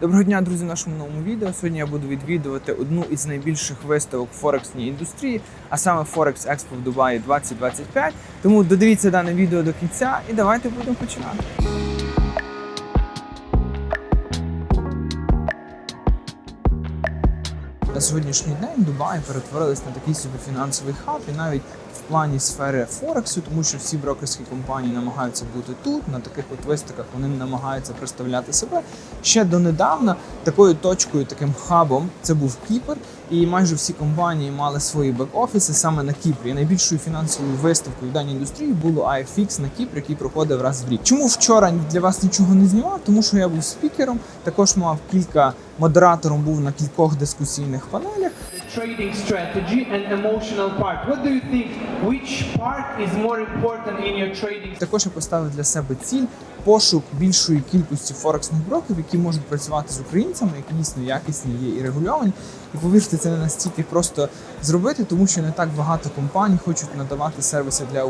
Доброго дня, друзі, в нашому новому відео. Сьогодні я буду відвідувати одну із найбільших виставок Форексній індустрії, а саме Forex Expo в Дубаї 2025. Тому додивіться дане відео до кінця і давайте будемо починати. На сьогоднішній день Дубай перетворились на такий собі фінансовий хаб, і навіть плані сфери Форексу, тому що всі брокерські компанії намагаються бути тут, на таких от виставках вони намагаються представляти себе. Ще донедавна такою точкою, таким хабом, це був Кіпр, і майже всі компанії мали свої бек-офіси саме на Кіпрі. Найбільшою фінансовою виставкою в даній індустрії було IFX на Кіпрі, який проходив раз в рік. Чому вчора для вас нічого не знімав? Тому що я був спікером, також мав кілька модератором був на кількох дискусійних панелях. Trading strategy and emotional part. What do you think? Which part is more important in your trading? Також я поставив для себе ціль пошук більшої кількості форексних брокерів, які можуть працювати з українцями, які дійсно якісні є і регульовані. І повірте, це не настільки просто зробити, тому що не так багато компаній хочуть надавати сервіси для